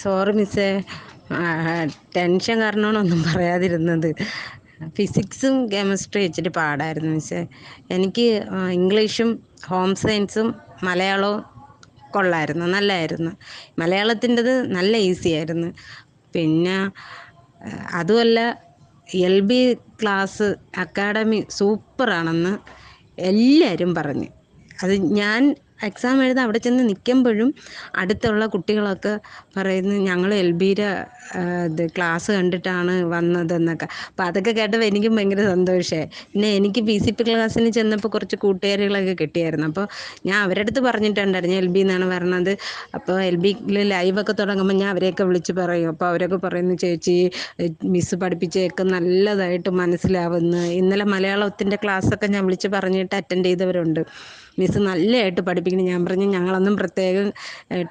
Sorry മിസ്സേ tension കാരണമാണൊന്നും പറയാതിരുന്നത്. ഫിസിക്സും chemistry ഇച്ചിരി പാടായിരുന്നു മിസ്സേ എനിക്ക് ഇംഗ്ലീഷും ഹോം സയൻസും മലയാളവും കൊള്ളായിരുന്നു നല്ലായിരുന്നു. മലയാളത്തിന്റെത് നല്ല ഈസി ആയിരുന്നു. പിന്നെ അതുമല്ല എൽ ബി ക്ലാസ് അക്കാഡമി സൂപ്പറാണെന്ന് എല്ലാവരും പറഞ്ഞു. അത് ഞാൻ എക്സാം എഴുതാൻ അവിടെ ചെന്ന് നിൽക്കുമ്പോഴും അടുത്തുള്ള കുട്ടികളൊക്കെ പറയുന്നു ഞങ്ങൾ എൽ ബിയുടെ ഇത് ക്ലാസ് കണ്ടിട്ടാണ് വന്നതെന്നൊക്കെ. അപ്പോൾ അതൊക്കെ കേട്ടപ്പോൾ എനിക്കും ഭയങ്കര സന്തോഷമായി പിന്നെ എനിക്ക് പി സി പി ക്ലാസ്സിന് ചെന്നപ്പോൾ കുറച്ച് കൂട്ടുകാരികളൊക്കെ കിട്ടിയായിരുന്നു. അപ്പോൾ ഞാൻ അവരുടെ അടുത്ത് പറഞ്ഞിട്ടുണ്ടായിരുന്നു എൽ ബി എന്നാണ് പറഞ്ഞത്. അപ്പോൾ എൽ ബിയിൽ ലൈവൊക്കെ തുടങ്ങുമ്പോൾ ഞാൻ അവരെയൊക്കെ വിളിച്ച് പറയും. അപ്പോൾ അവരൊക്കെ പറയുന്നു ചേച്ചി മിസ് പഠിപ്പിച്ചേക്ക് നല്ലതായിട്ട് മനസ്സിലാവുന്നു. ഇന്നലെ മലയാളത്തിന്റെ ക്ലാസ്സൊക്കെ ഞാൻ വിളിച്ച് പറഞ്ഞിട്ട് അറ്റൻഡ് ചെയ്തവരുണ്ട്. മിസ് നല്ലതായിട്ട് പഠിപ്പിക്കണം ഞാൻ പറഞ്ഞു ഞങ്ങളൊന്നും പ്രത്യേകം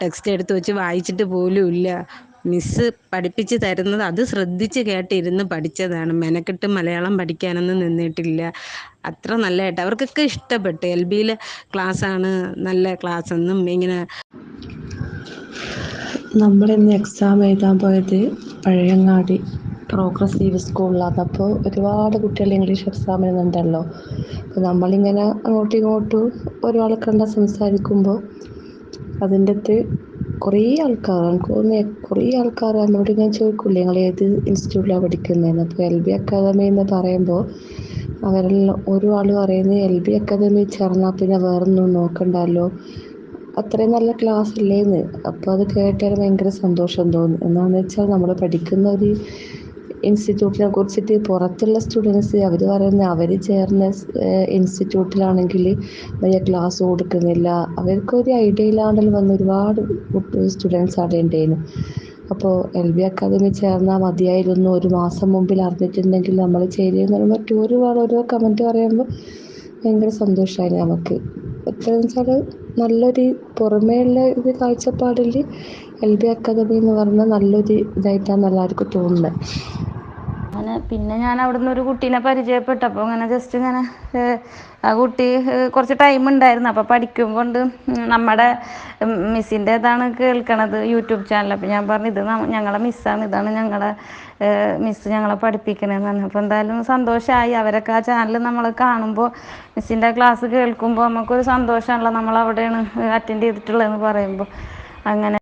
ടെക്സ്റ്റ് എടുത്ത് വെച്ച് വായിച്ചിട്ട് പോലും ഇല്ല. മിസ്സ് പഠിപ്പിച്ച് തരുന്നത് അത് ശ്രദ്ധിച്ച് കേട്ടിരുന്ന് പഠിച്ചതാണ്. മെനക്കെട്ട് മലയാളം പഠിക്കാനൊന്നും നിന്നിട്ടില്ല. അത്ര നല്ലതായിട്ട് അവർക്കൊക്കെ ഇഷ്ടപ്പെട്ടു. എൽ ബിയിലെ ക്ലാസ്സാണ് നല്ല ക്ലാസ് എന്നും ഇങ്ങനെ നമ്മളിന്ന് എക്സാം എഴുതാൻ പോയത് പഴയങ്ങാടി. പ്രോഗ്രസീവ് സ്കൂളിലാണ് അപ്പോൾ ഒരുപാട് കുട്ടികൾ ഇംഗ്ലീഷ് എക്സാം എഴുതുന്നുണ്ടല്ലോ അപ്പോൾ നമ്മളിങ്ങനെ അങ്ങോട്ടും ഇങ്ങോട്ടും ഒരാളെ കണ്ടാൽ സംസാരിക്കുമ്പോൾ അതിന്റെ അകത്ത് കുറേ ആൾക്കാർ എനിക്ക് തോന്നുന്നു കുറേ ആൾക്കാർ നമ്മളോട് ഞാൻ ചോദിക്കില്ല? നിങ്ങൾ ഏത് ഇൻസ്റ്റിറ്റ്യൂട്ടിലാണ് പഠിക്കുന്നതെന്ന് അപ്പോൾ എൽ ബി അക്കാദമി എന്ന് പറയുമ്പോൾ അവരെല്ലാം ഒരു ആൾ പറയുന്നത് എൽ ബി അക്കാദമി ചേർന്നാൽ പിന്നെ വേറൊന്നും നോക്കണ്ടല്ലോ. അത്രയും നല്ല ക്ലാസ് ഇല്ലേന്ന്. അപ്പോൾ അത് കേട്ടാൽ ഭയങ്കര സന്തോഷം തോന്നും. എന്താണെന്ന് വെച്ചാൽ നമ്മൾ പഠിക്കുന്ന ഒരു ഇൻസ്റ്റിറ്റ്യൂട്ടിനെ കുറിച്ചിട്ട് പുറത്തുള്ള സ്റ്റുഡൻസ് അവർ പറയുന്നത് അവർ ചേർന്ന ഇൻസ്റ്റിറ്റ്യൂട്ടിലാണെങ്കിൽ വലിയ ക്ലാസ് കൊടുക്കുന്നില്ല. അവർക്കൊരു ഐഡിയ ഇല്ലാണ്ട് വന്ന ഒരുപാട് സ്റ്റുഡൻസ് അവിടെ ഉണ്ടായിരുന്നു അപ്പോൾ എൽ ബി അക്കാദമി ചേർന്നാൽ മതിയായിരുന്നു. ഒരു മാസം മുമ്പിൽ അറിഞ്ഞിട്ടുണ്ടെങ്കിൽ നമ്മൾ ചേരുമെന്ന് പറയുമ്പോൾ ഒരുപാട് ഓരോ കമന്റ് പറയുമ്പോൾ ഭയങ്കര സന്തോഷമായി നമുക്ക്. എത്രയെന്ന് വെച്ചാൽ നല്ലൊരു പുറമേയുള്ള ഇത് കാഴ്ചപ്പാടിൽ എൽ ബി അക്കാദമി എന്ന് പറഞ്ഞാൽ നല്ലൊരു ഇതായിട്ടാണ് എല്ലാവർക്കും തോന്നുന്നത് അങ്ങനെ പിന്നെ ഞാൻ അവിടുന്ന് ഒരു കുട്ടീനെ പരിചയപ്പെട്ടപ്പോൾ അങ്ങനെ ജസ്റ്റ് ഇങ്ങനെ ആ കുട്ടി കുറച്ച് ടൈം ഉണ്ടായിരുന്നു. അപ്പോൾ പഠിക്കുമ്പോൾ നമ്മുടെ മിസ്സിന്റെ ഇതാണ് കേൾക്കണത് യൂട്യൂബ് ചാനൽ അപ്പോൾ ഞാൻ പറഞ്ഞു ഇത് ഞങ്ങളെ മിസ്സാണ് ഇതാണ് ഞങ്ങളെ മിസ്സ് ഞങ്ങളെ പഠിപ്പിക്കണതെന്ന് പറഞ്ഞു. അപ്പോൾ എന്തായാലും സന്തോഷമായി അവരൊക്കെ ആ ചാനൽ നമ്മൾ കാണുമ്പോൾ മിസ്സിന്റെ ക്ലാസ് കേൾക്കുമ്പോൾ നമുക്കൊരു സന്തോഷമാണല്ലോ നമ്മളവിടെയാണ് അറ്റൻഡ് ചെയ്തിട്ടുള്ളതെന്ന് പറയുമ്പോൾ അങ്ങനെ